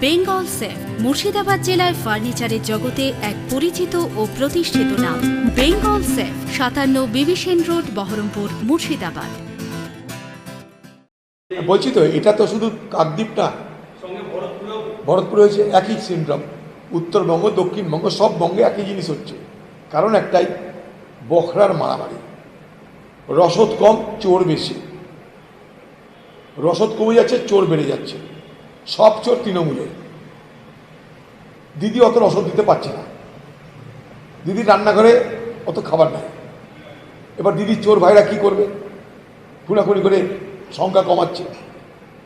Bengal safe, Murshidabad জেলায় ফার্নিচারের জগতে এক পরিচিত ও প্রতিষ্ঠিত নাম। বেঙ্গল সেফ, সাতান্ন বিবিসেন রোড, বহরমপুর, মুর্শিদাবাদ। বলছি তো, এটা তো শুধু কাকদ্বীপ না, ভরতপুর হয়েছে একই সিন্ড্রোম উত্তরবঙ্গ, দক্ষিণবঙ্গ, সব বঙ্গে একই জিনিস হচ্ছে। কারণ একটাই, বখরার মারামারি। রসদ কম, চোর বেশি। রসদ কমে যাচ্ছে, চোর বেড়ে যাচ্ছে। সব চোর তৃণমূলে। দিদি অত রসদ দিতে পারছে না। দিদি রান্নাঘরে অত খাবার নাই। এবার দিদি চোর ভাইরা কি করবে? খুনাখুনি করে সংখ্যা কমাচ্ছে।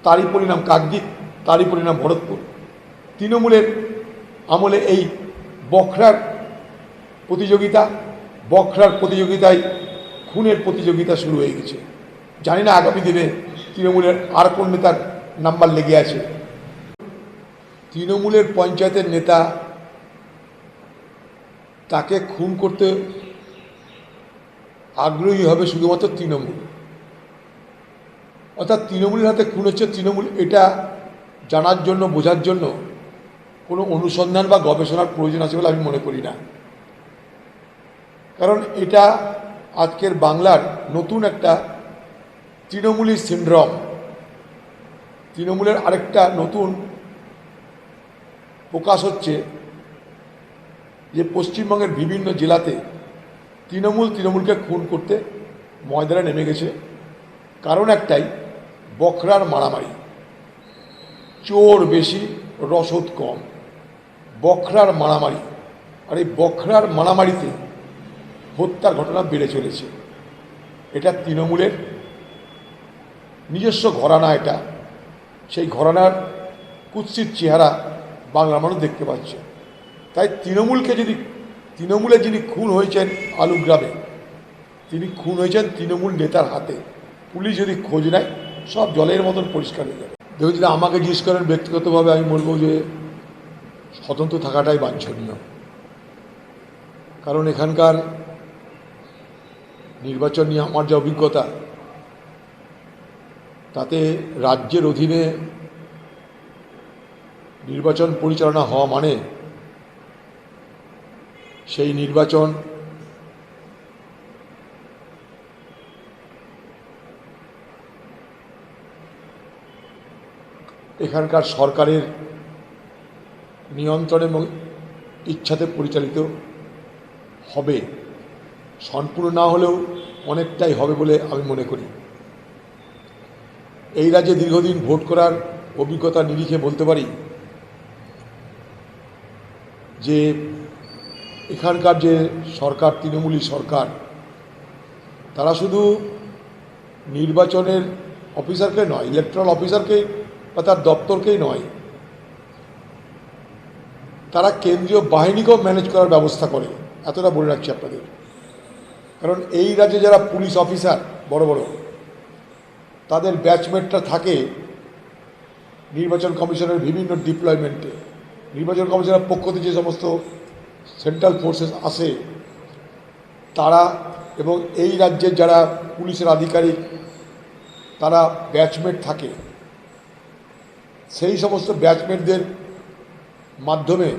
তারই পরিণাম কাকদ্বীপ, তারই পরিণাম ভরতপুর। তৃণমূলের আমলে এই বখরার প্রতিযোগিতা, বখরার প্রতিযোগিতায় খুনের প্রতিযোগিতা শুরু হয়ে গেছে। জানি না আগামী দিনে তৃণমূলের আর কোন নেতার নাম্বার লেগে আছে। তৃণমূলের পঞ্চায়েতের নেতা তাকে খুন করতে আগ্রহী হবে শুধুমাত্র তৃণমূল। অর্থাৎ তৃণমূলের হাতে খুন হচ্ছে তৃণমূল, এটা জানার জন্য, বোঝার জন্য কোনো অনুসন্ধান বা গবেষণার প্রয়োজন আছে বলে আমি মনে করি না। কারণ এটা আজকের বাংলার নতুন একটা তৃণমূলী সিন্ড্রম। তৃণমূলের আরেকটা নতুন প্রকাশ হচ্ছে যে পশ্চিমবঙ্গের বিভিন্ন জেলাতে তৃণমূল তৃণমূলকে খুন করতে ময়দানে নেমে গেছে। কারণ একটাই, বখরার মারামারি। চোর বেশি, রসদ কম। বখরার মারামারি। আর এই বখরার মারামারিতে হত্যার ঘটনা বেড়ে চলেছে। এটা তৃণমূলের নিজস্ব ঘরানা এটা। সেই ঘরানার কুৎসিত চেহারা বাংলার মানুষ দেখতে পাচ্ছে। তাই তৃণমূলকে যদি, তৃণমূলে যিনি খুন হয়েছেন আলুগ্রামে তিনি খুন হয়েছেন তৃণমূল নেতার হাতে, পুলিশ যদি খোঁজ নেয়, সব জলের মতন পরিষ্কার হয়ে যাবে। দেখুন, যদি আমাকে জিজ্ঞেস করেন ব্যক্তিগতভাবে, আমি বলব যে স্বতন্ত্র থাকাটাই বাঞ্ছনীয়। কারণ এখানকার নির্বাচন নিয়ে আমার যে অভিজ্ঞতা, তাতে রাজ্যের অধীনে নির্বাচন পরিচালনা হওয়া মানে সেই নির্বাচন এখানকার সরকারের নিয়ন্ত্রণ এবং ইচ্ছাতে পরিচালিত হবে। সম্পূর্ণ না হলেও অনেকটাই হবে বলে আমি মনে করি। এই রাজ্যে দীর্ঘদিন ভোট করার অভিজ্ঞতা নিরিখে বলতে পারি যে এখানকার যে সরকার, তৃণমূলী সরকার, তারা শুধু নির্বাচনের অফিসারকে নয় ইলেকট্রাল অফিসারকে বা তার দপ্তরকেই নয়, তারা কেন্দ্রীয় বাহিনীকেও ম্যানেজ করার ব্যবস্থা করে। এতটা বলে রাখছি আপনাদের। কারণ এই রাজ্যে যারা পুলিশ অফিসার, বড় বড়, তাদের ব্যাচমেটটা থাকে নির্বাচন কমিশনের বিভিন্ন ডিপ্লয়মেন্টে নির্বাচন কমিশনের পক্ষ থেকে যে সমস্ত সেন্ট্রাল ফোর্সেস আসে তারা এবং এই রাজ্যের যারা পুলিশের আধিকারিক, তারা ব্যাচমেট থাকে। সেই সমস্ত ব্যাচমেটদের মাধ্যমে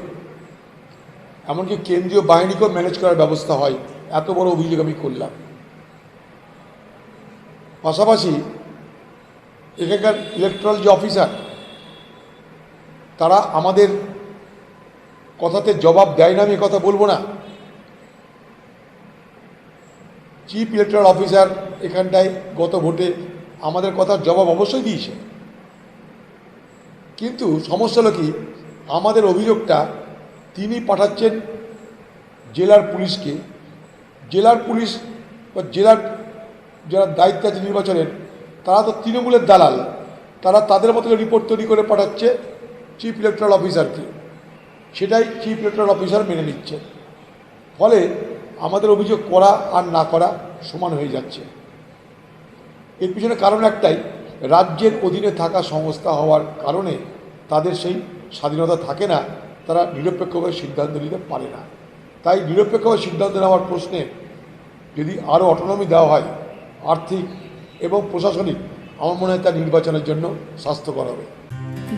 এমনকি কেন্দ্রীয় বাহিনীকেও ম্যানেজ করার ব্যবস্থা হয়, এত বড় অভিযোগ আমি করলাম। পাশাপাশি এখানকার ইলেকট্রাল যে অফিসার তারা আমাদের কথাতে জবাব দেয় না, আমি কথা বলব না। চিফ ইলেকট্রাল অফিসার এখানটায় গত ভোটে আমাদের কথার জবাব অবশ্যই দিয়েছে। কিন্তু সমস্যা হলো কি, আমাদের অভিযোগটা তিনি পাঠাচ্ছেন জেলার পুলিশকে। জেলার পুলিশ বা জেলার যারা দায়িত্ব আছে নির্বাচনের, তারা তো তৃণমূলের দালাল। তারা তাদের মতো রিপোর্ট তৈরি করে পাঠাচ্ছে চিফ ইলেকট্রাল অফিসারকে সেটাই চিফ ইলেকট্রাল অফিসার মেনে নিচ্ছে। ফলে আমাদের অভিযোগ করা আর না করা সমান হয়ে যাচ্ছে। এর পিছনে কারণ একটাই, রাজ্যের অধীনে থাকা সংস্থা হওয়ার কারণে তাদের সেই স্বাধীনতা থাকে না, তারা নিরপেক্ষভাবে সিদ্ধান্ত নিতে পারে না। তাই নিরপেক্ষভাবে সিদ্ধান্ত নেওয়ার প্রশ্নে যদি আরও অটোনমি দেওয়া হয়, আর্থিক এবং প্রশাসনিক, আমার মনে হয় তা নির্বাচনের জন্য স্বাস্থ্যকর হবে।